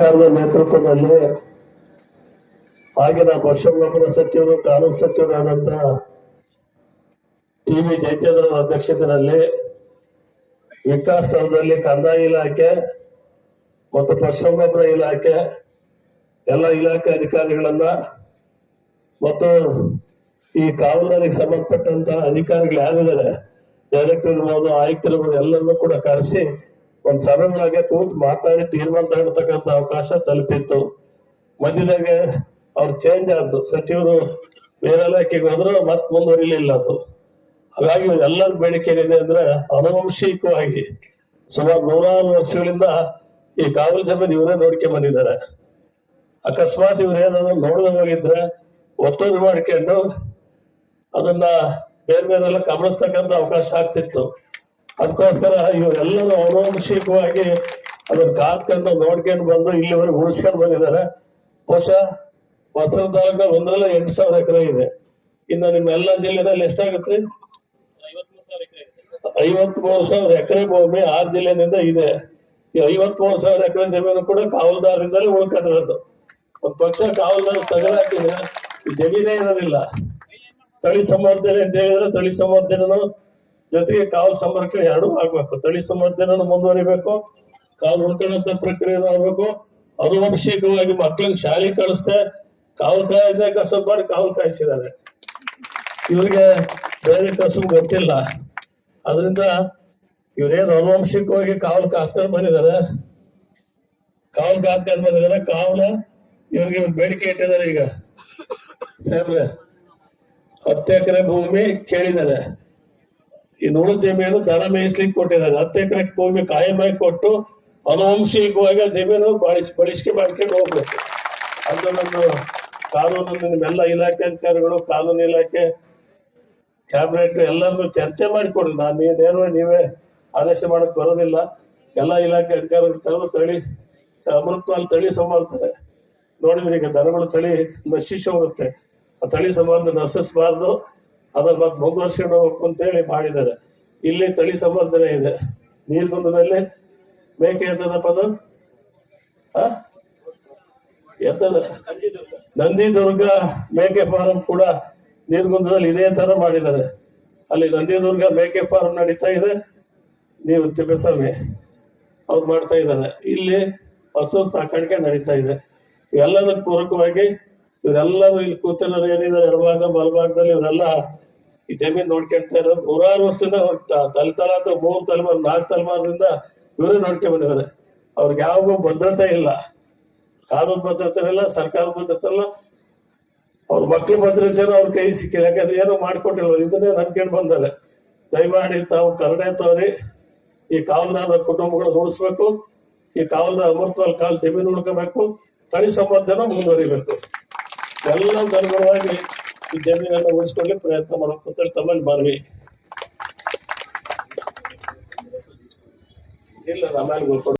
ನೇತೃತ್ವದಲ್ಲಿ ಆಗಿನ ಪಶುಸಂಗೋಪನಾ ಸಚಿವರು ಕಾನೂನು ಸಚಿವರಾದಂತ ಟಿ ವಿ ಜಯಚಂದ್ರ ಅಧ್ಯಕ್ಷತೆಯಲ್ಲಿ ವಿಕಾಸ್ ಸೌಧದಲ್ಲಿ ಕಂದಾಯ ಇಲಾಖೆ ಮತ್ತು ಪಶುಸಂಗೋಪನಾ ಇಲಾಖೆ ಎಲ್ಲ ಇಲಾಖೆ ಅಧಿಕಾರಿಗಳನ್ನ ಮತ್ತು ಈ ಕಾವಲರಿಗೆ ಸಂಬಂಧಪಟ್ಟಂತ ಅಧಿಕಾರಿಗಳು ಯಾರಿದ್ದಾರೆ, ಡೈರೆಕ್ಟರ್ ಇರ್ಬೋದು, ಆಯುಕ್ತರಿರ್ಬೋದು ಎಲ್ಲರನ್ನೂ ಕೂಡ ಕರೆಸಿ ಒಂದ್ ಸಭೆ ಒಳಗೆ ಕೂತ್ ಮಾತಾಡಿ ತೀರ್ಮಾನ ತಗೊಳ್ತಕ್ಕಂತ ಅವಕಾಶ ತಲುಪಿತ್ತು. ಮಧ್ಯದಾಗೆ ಅವ್ರು ಚೇಂಜ್ ಆಯ್ತು ಸಚಿವರು ಬೇರೆ ಇಲಾಖೆಗೆ ಹೋದ್ರು ಮತ್ ಮುಂದುವರಿಲಿಲ್ಲ ಅದು. ಹಾಗಾಗಿ ಎಲ್ಲರ ಬೇಡಿಕೆ ಏನಿದೆ ಅಂದ್ರೆ ಅನುವಂಶಿಕವಾಗಿ ಸುಮಾರು ನೂರಾರು ವರ್ಷಗಳಿಂದ ಈ ಕಾವಲು ಜಮೀನು ಇವರೇ ನೋಡ್ಕೊಂಡ್ ಬಂದಿದ್ದಾರೆ. ಅಕಸ್ಮಾತ್ ಇವ್ರೇನಾದ್ರು ನೋಡದೆ ಹೋಗಿದ್ರೆ ಒತ್ತುವರಿ ಮಾಡ್ಕೊಂಡು ಅದನ್ನ ಬೇರೆ ಬೇರೆಲ್ಲ ಗಮನಿಸ್ತಕ್ಕಂಥ ಅವಕಾಶ ಆಗ್ತಿತ್ತು. ಅದಕ್ಕೋಸ್ಕರ ಇವರೆಲ್ಲರೂ ಅನುವಂಶಿಕವಾಗಿ ಅದನ್ನು ಕಾತ್ಕೊಂಡು ನೋಡ್ಕೊಂಡು ಬಂದು ಇಲ್ಲಿವರೆಗೆ ಉಳಿಸ್ಕೊಂಡು ಬಂದಿದ್ದಾರೆ. ಬಹುಶಃ ವಸ್ತ್ರ ತಾಲೂಕ ಒಂದರಲ್ಲ ಎಂಟು ಸಾವಿರ ಎಕರೆ ಇದೆ. ಇನ್ನು ನಿಮ್ಮ ಎಲ್ಲ ಜಿಲ್ಲೆನಲ್ಲಿ ಎಷ್ಟಾಗತ್ರಿ ಐವತ್ ಮೂರು ಸಾವಿರ ಎಕರೆ ಭೂಮಿ ಆರು ಜಿಲ್ಲೆನಿಂದ ಇದೆ. ಈ ಐವತ್ ಮೂರು ಸಾವಿರ ಎಕರೆ ಜಮೀನು ಕೂಡ ಕಾವಲ್ದಾರರಿಂದಲೇ ಉಳ್ಕೊಂಡಿರೋದು. ಒಂದ್ ಪಕ್ಷ ಕಾವಲ್ದಾರ ಈ ಜಮೀನೇ ಇರೋದಿಲ್ಲ. ತಳಿ ಸಂವರ್ಧನೆ ಅಂತ ಹೇಳಿದ್ರೆ ತಳಿ ಸಂವರ್ಧನೆನು ಜೊತೆಗೆ ಕಾವಲು ಸಂರಕ್ಷಣೆ ಎರಡೂ ಆಗ್ಬೇಕು. ತಳಿ ಸಂವರ್ಧನೆ ಮುಂದುವರಿಬೇಕು. ಕಾಲು ಉಳ್ಕೊಳ್ಳುವಂತ ಪ್ರಕ್ರಿಯೆ ಆಗ್ಬೇಕು. ಅನುವಂಶಿಕವಾಗಿ ಮಕ್ಕಳನ್ನ ಶಾಲೆ ಕಳಿಸ್ದೆ ಕಾವು ಕಾಯ್ದೆ ಕಸಬ್ ಮಾಡಿ ಕಾವಲು ಕಾಯಿಸಿದ್ದಾರೆ. ಇವ್ರಿಗೆ ಬೇರೆ ಕಸಬ್ ಗೊತ್ತಿಲ್ಲ. ಅದರಿಂದ ಇವ್ರೇನು ಅನುವಂಶಿಕವಾಗಿ ಕಾವಲು ಕಾತ್ಕೊಂಡು ಬಂದಿದ್ದಾರೆ? ಕಾವಲು ಕಾತ್ಕೊಂಡು ಬಂದಿದ್ದಾರೆ. ಕಾವಲ ಇವ್ರಿಗೆ ಬೇಡಿಕೆ ಇಟ್ಟಿದ್ದಾರೆ ಈಗ. ಸಾಹೇಬ್ರೆ, ಹತ್ತು ಎಕರೆ ಭೂಮಿ ಕೇಳಿದ್ದಾರೆ. ಇನ್ನು ನೋಡೋ ಜಮೀನು ದನ ಮೇಯಿಸ್ಲಿಕ್ಕೆ ಕೊಟ್ಟಿದ್ದಾರೆ. ಹತ್ತು ಎಕರೆ ಭೂಮಿ ಕಾಯಮಾಗಿ ಕೊಟ್ಟು ಅನುವಂಶಿಕವಾಗಿ ಜಮೀನು ಬಳಸಿ ಬಳಸಿಕೆ ಮಾಡ್ಕೊಂಡು ಹೋಗ್ಬೇಕು. ಅದು ನಮ್ಮ ಕಾನೂನು, ನಿಮ್ಮೆಲ್ಲ ಇಲಾಖೆ ಅಧಿಕಾರಿಗಳು, ಕಾನೂನು ಇಲಾಖೆ, ಕ್ಯಾಬಿನೆಟ್ ಎಲ್ಲರೂ ಚರ್ಚೆ ಮಾಡಿಕೊಡಿ. ನಾನು ನೀವೇನು ನೀವೇ ಆದೇಶ ಮಾಡಕ್ ಬರೋದಿಲ್ಲ. ಎಲ್ಲ ಇಲಾಖೆ ಅಧಿಕಾರಿಗಳು ಕರೆದು ತಳಿ ಅಮೃತವಾಲ್ ತಳಿ ಸಂಬಾರ್ತಾರೆ ನೋಡಿದ್ರೆ ಈಗ ದನಗಳು ತಳಿ ನಶಿಸಿ ಹೋಗುತ್ತೆ. ಆ ತಳಿ ಸಂವರ್ಧನೆ ನಶಿಸಬಾರ್ದು. ಅದನ್ನ ಮತ್ತೆ ಮುಂದುವರ್ಸ್ಕೊಂಡು ಹೋಗ್ಬೇಕು ಅಂತೇಳಿ ಮಾಡಿದ್ದಾರೆ. ಇಲ್ಲಿ ತಳಿ ಸಂವರ್ಧನೆ ಇದೆ. ನೀರ್ಗುಂದದಲ್ಲಿ ಮೇಕೆ ಎಂತದಪ್ಪ ಅದು ಎಂತದ? ನಂದಿದುರ್ಗ ಮೇಕೆ ಫಾರಂ ಕೂಡ ನೀರ್ಗುಂದದಲ್ಲಿ ಇದೇ ತರ ಮಾಡಿದ್ದಾರೆ. ಅಲ್ಲಿ ನಂದಿದುರ್ಗ ಮೇಕೆ ಫಾರಂ ನಡೀತಾ ಇದೆ. ನೀವು ತಿಪ್ಪೇಸ್ವಾಮಿ ಅವ್ರು ಮಾಡ್ತಾ ಇದ್ದಾರೆ. ಇಲ್ಲಿ ಹಸು ಸಾಕಾಣಿಕೆ ನಡೀತಾ ಇದೆ. ಇವೆಲ್ಲದಕ್ಕೆ ಪೂರಕವಾಗಿ ಇವರೆಲ್ಲರೂ ಇಲ್ಲಿ ಕೂತಿರೋರು ಏನಿದ್ದಾರೆ? ಎಡಭಾಗ ಬಲಭಾಗದಲ್ಲಿ ಇವರೆಲ್ಲ ಈ ಜಮೀನು ನೋಡ್ಕೊಳ್ತಾ ಇರೋದು ನೂರಾರು ವರ್ಷದಿಂದ ತಲೆ ತಲೆ ಅಥವಾ ಮೂರು ತಲೆಮಾರು, ನಾಲ್ಕು ತಲೆಮಾರದಿಂದ ಇವರೇ ನೋಡ್ಕೊಂಡ್ ಬಂದಿದ್ದಾರೆ. ಅವ್ರಿಗೆ ಯಾವಾಗೂ ಭದ್ರತೆ ಇಲ್ಲ. ಕಾನೂನು ಭದ್ರತೆ ಇಲ್ಲ ಸರ್ಕಾರ ಭದ್ರತೆ ಇಲ್ಲ. ಅವ್ರ ಮಕ್ಕಳ ಭದ್ರತೆನೂ ಅವ್ರ ಕೈ ಸಿಕ್ಕಿದೆ ಯಾಕಂದ್ರೆ ಏನೋ ಮಾಡ್ಕೊಟ್ಟಿಲ್ಲ. ಇದನ್ನೇ ನಂಬ್ಕೊಂಡು ಬಂದಾರೆ ದಯಮಾಡಿ ತಾವು ಕರುಣೆ ತೋರಿ, ಈ ಕಾವಲ್ದಾರ ಕುಟುಂಬಗಳನ್ನ ಉಳಿಸ್ಬೇಕು ಈ ಕಾವಲ್ದಾರ ಅಮೃತವಾಲ್ ಕಾಲ್ ಜಮೀನು ಉಳ್ಕೋಬೇಕು. ತಳಿ ಸಂಬಂಧನ ಮುಂದುವರಿಬೇಕು. ಎಲ್ಲ ಅನುಗುಣವಾಗಿ ಈ ಜಮೀನನ್ನು ಉಳಿಸ್ಕೊಳ್ಳಿ ಪ್ರಯತ್ನ ಮಾಡಬೇಕು. ಅಂತೇಳಿ ತಮ್ಮಲ್ಲಿ ಮನವಿ. ಇಲ್ಲ ಕೊಡ್ತೀನಿ